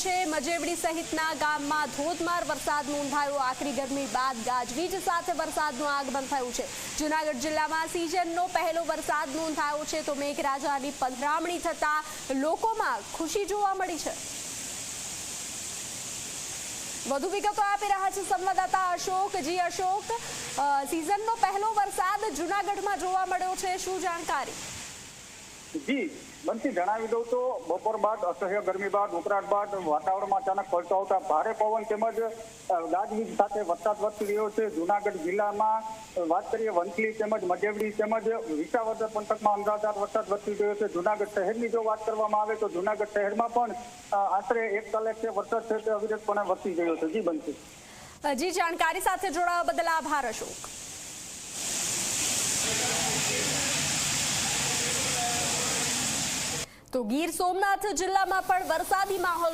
છે મજેવડી સહિતના ગામમાં ધોધમાર વરસાદ નોંધાયો આકરી ગરમી બાદ ગાજવીજ સાથે વરસાદનું આગમન થયું છે. જૂનાગઢ જિલ્લામાં સિઝનનો પહેલો વરસાદ નોંધાયો છે તો મેઘરાજાની પધરામણી થતાં લોકોમાં ખુશી જોવા મળી છે. વધુ વિગતો આપી રહ્યા છે સંવાદદાતા અશોક. જી અશોક સિઝનનો પહેલો વરસાદ જૂનાગઢમાં જોવા મળ્યો છે. શું જાણકારી? જી બનથી જણાવી દઉં તો બપોર બાદ, અસહ્ય ગરમી બાદ ઉકળાટ બાદ વાતાવરણમાં અચાનક પલટો આવતા ભારે પવન તેમજ ગાજવીજ સાથે વરસાદ વરસી રહ્યો છે. જુનાગઢ જિલ્લામાં વાત કરીએ વંથલી તેમજ મધેવડી તેમજ વિસાવદર પંથકમાં અમદાવાદ વરસાદ વરસી રહ્યો છે. જુનાગઢ શહેરની જો વાત કરવામાં આવે તો જુનાગઢ શહેરમાં પણ આશરે એક કલાકથી વરસાદ છે તે અવિરતપણે વરસી રહ્યો છે. જી બંસી જી, જાણકારી સાથે જોડાવા બદલ આભાર, અશોક. તો ગીર સોમનાથ જિલ્લામાં પણ વરસાદી માહોલ